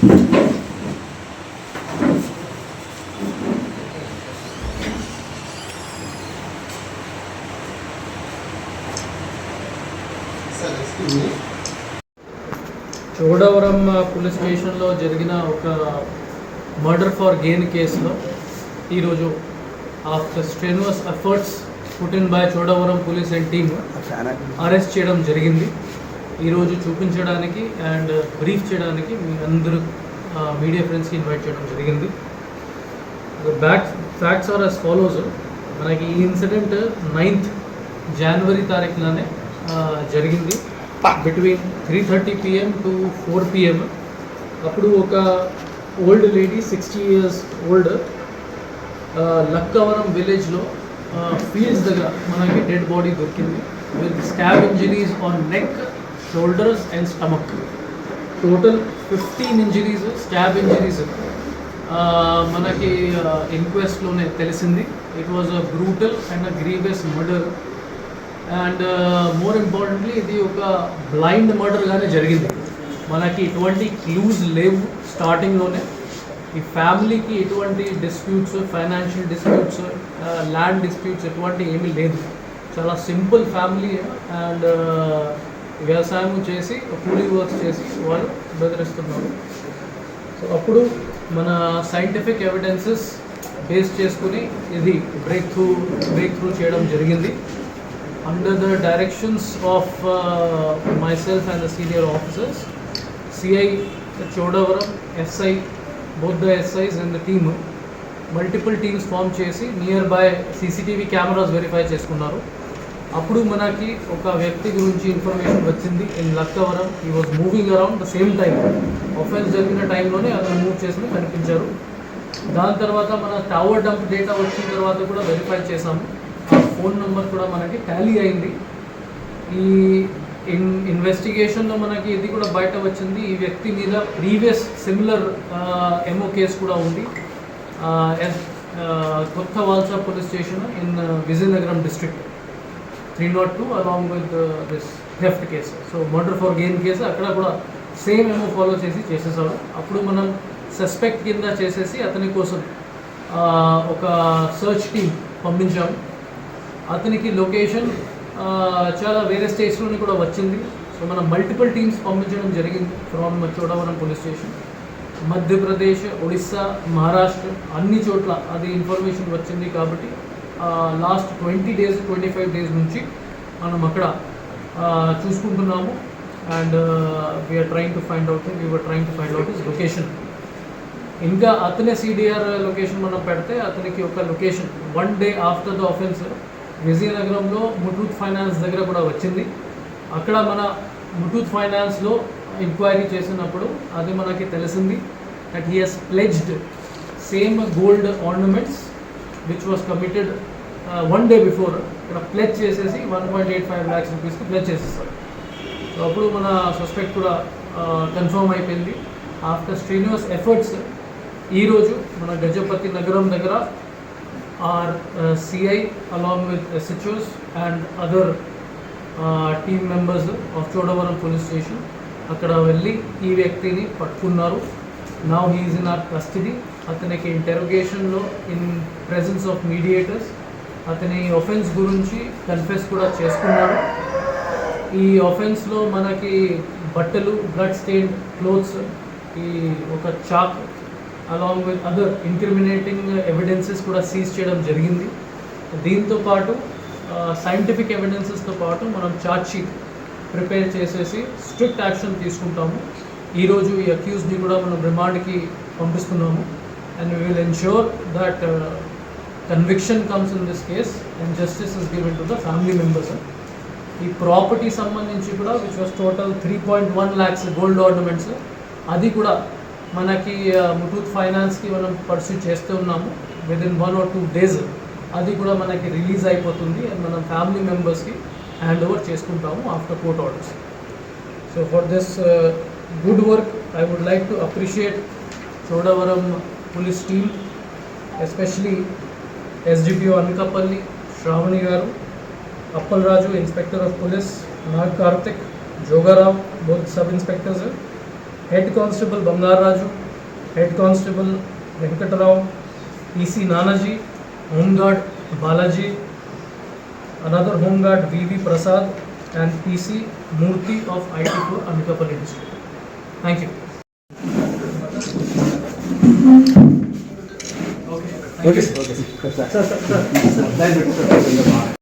Chodavaram police స్టేషన్లో జరిగిన ఒక మర్డర్ ఫార్ గెయిన్ కేసులో ఈరోజు after strenuous efforts put in by Chodavaram police and team arrest చేయడం జరిగింది. ఈరోజు చూపించడానికి అండ్ బ్రీఫ్ చేయడానికి మీ అందరూ మీడియా ఫ్రెండ్స్కి ఇన్వైట్ చేయడం జరిగింది. Back facts are as follows మనకి ఈ ఇన్సిడెంట్ నైన్త్ జనవరి తారీఖులోనే జరిగింది. Between three thirty PM to four PM అప్పుడు ఒక old lady sixty years old Lakkavaram విలేజ్లో ఫీల్డ్స్ దగ్గర మనకి డెడ్ బాడీ దొరికింది. With stab injuries on neck shoulders and stomach total fifteen injuries stab injuries మనకి uh, ఇంక్వెస్ట్లోనే తెలిసింది. It was a brutal and a grievous murder and more importantly ఇది ఒక blind మర్డర్గానే జరిగింది. మనకి ఎటువంటి క్లూజ్ లేవు స్టార్టింగ్లోనే ఈ ఫ్యామిలీకి ఎటువంటి disputes financial disputes land disputes ఎటువంటి ఏమీ లేదు. చాలా సింపుల్ ఫ్యామిలీ అండ్ వ్యవసాయం చేసి కూలీ వర్క్స్ చేసి వాళ్ళు బెదిరిస్తున్నారు. సో అప్పుడు మన సైంటిఫిక్ ఎవిడెన్సెస్ బేస్ చేసుకుని ఇది బ్రేక్ త్రూ బ్రేక్ త్రూ చేయడం జరిగింది. Under the directions of myself and the senior officers CI Chodavaram SI both the SIs and the team multiple teams form చేసి nearby CCTV cameras verify చేసుకున్నారు. అప్పుడు మనకి ఒక వ్యక్తి గురించి ఇన్ఫర్మేషన్ వచ్చింది in Lakkavaram he was moving around the same time offence జరిగిన టైంలోనే అతను మూవ్ చేసి కనిపించారు. దాని తర్వాత మన టవర్ డంప్ డేటా వచ్చిన తర్వాత కూడా వెరిఫై చేసాము ఆ ఫోన్ నెంబర్ కూడా మనకి టాలీ అయింది. ఈ ఇన్ ఇన్వెస్టిగేషన్లో మనకి ఇది కూడా బయట వచ్చింది. ఈ వ్యక్తి మీద ప్రీవియస్ సిమిలర్ ఎంఓ కేసు కూడా ఉంది. Yes Kothavalasa police station in Vizianagaram district too along with this theft case so murder for gain case అక్కడ కూడా సేమ్ ఏమో ఫాలో చేసి చేసేసాడు. అప్పుడు మనం సస్పెక్ట్ కింద చేసేసి అతని కోసం ఒక సర్చ్ టీమ్ పంపించాము. అతనికి లొకేషన్ చాలా వేరే స్టేట్స్లోని కూడా వచ్చింది. సో మనం మల్టిపుల్ టీమ్స్ పంపించడం జరిగింది from Chodavaram police station Madhya Pradesh Odisha Maharashtra అన్ని చోట్ల అది ఇన్ఫర్మేషన్ వచ్చింది కాబట్టి last twenty days twenty five days నుంచి మనం అక్కడ చూసుకుంటున్నాము. And we are trying to find out we are trying to find out his location ఇంకా అతనే సిడిఆర్ లొకేషన్ మనం పెడితే అతనికి ఒక location one day after the offence విజయనగరంలో ముటూత్ ఫైనాన్స్ దగ్గర కూడా వచ్చింది. అక్కడ మన ముటూత్ ఫైనాన్స్లో ఎంక్వైరీ చేసినప్పుడు అది మనకి తెలిసింది that he has pledged same gold ornaments which was committed one day before ఇక్కడ ప్లెచ్ చేసేసి one point eight five lakhs రూపీస్కి ప్లెచ్ చేసేస్తారు. సో అప్పుడు మన సస్పెక్ట్ కూడా కన్ఫర్మ్ అయిపోయింది. ఆఫ్టర్ శ్రీనివాస్ ఎఫర్ట్స్ ఈరోజు మన గజపతి నగరం దగ్గర our CI along with SHOs and other team members of Chodavaram police station అక్కడ వెళ్ళి ఈ వ్యక్తిని పట్టుకున్నారు. Now he is in our custody అతనికి ఇంటెరోగేషన్లో ఇన్ ప్రెజెన్స్ ఆఫ్ మీడియేటర్స్ అతని ఒఫెన్స్ గురించి కన్ఫెస్ కూడా చేసుకున్నాడు. ఈ ఆఫెన్స్లో మనకి బట్టలు బ్లడ్ స్టెయిన్ క్లోత్స్ ఈ ఒక chalk along with other incriminating evidences కూడా సీజ్ చేయడం జరిగింది. దీంతో పాటు సైంటిఫిక్ ఎవిడెన్సెస్తో పాటు మనం ఛార్జ్ షీట్ ప్రిపేర్ చేసేసి స్ట్రిక్ట్ యాక్షన్ తీసుకుంటాము. ఈరోజు ఈ అక్యూజ్ని కూడా మనం రిమాండ్కి పంపిస్తున్నాము. And we will ensure that conviction comes in this case and justice is given to the family members ఈ ప్రాపర్టీ సంబంధించి కూడా which was total three point one lakhs gold ornaments అది కూడా మనకి ముటూత్ ఫైనాన్స్కి మనం పర్సూ చేస్తూ ఉన్నాము. Within one or two days అది కూడా మనకి రిలీజ్ అయిపోతుంది అండ్ మనం ఫ్యామిలీ మెంబర్స్కి హ్యాండ్ ఓవర్ చేసుకుంటాము after court orders so for this good work I would like to appreciate Chodavaram police team especially SDPO Anakapalli Shravani garu Appalaraju inspector of police Nag Karthik Jogarao both sub inspectors head constable Bangaraju head constable Venkatarao EC Nanaji home guard Balaji another home guard V V Prasad and PC Murthy of IT4 Anukapalli district. Thank you. okay sir okay sir sir sir ದಯವಿಟ್ಟು sir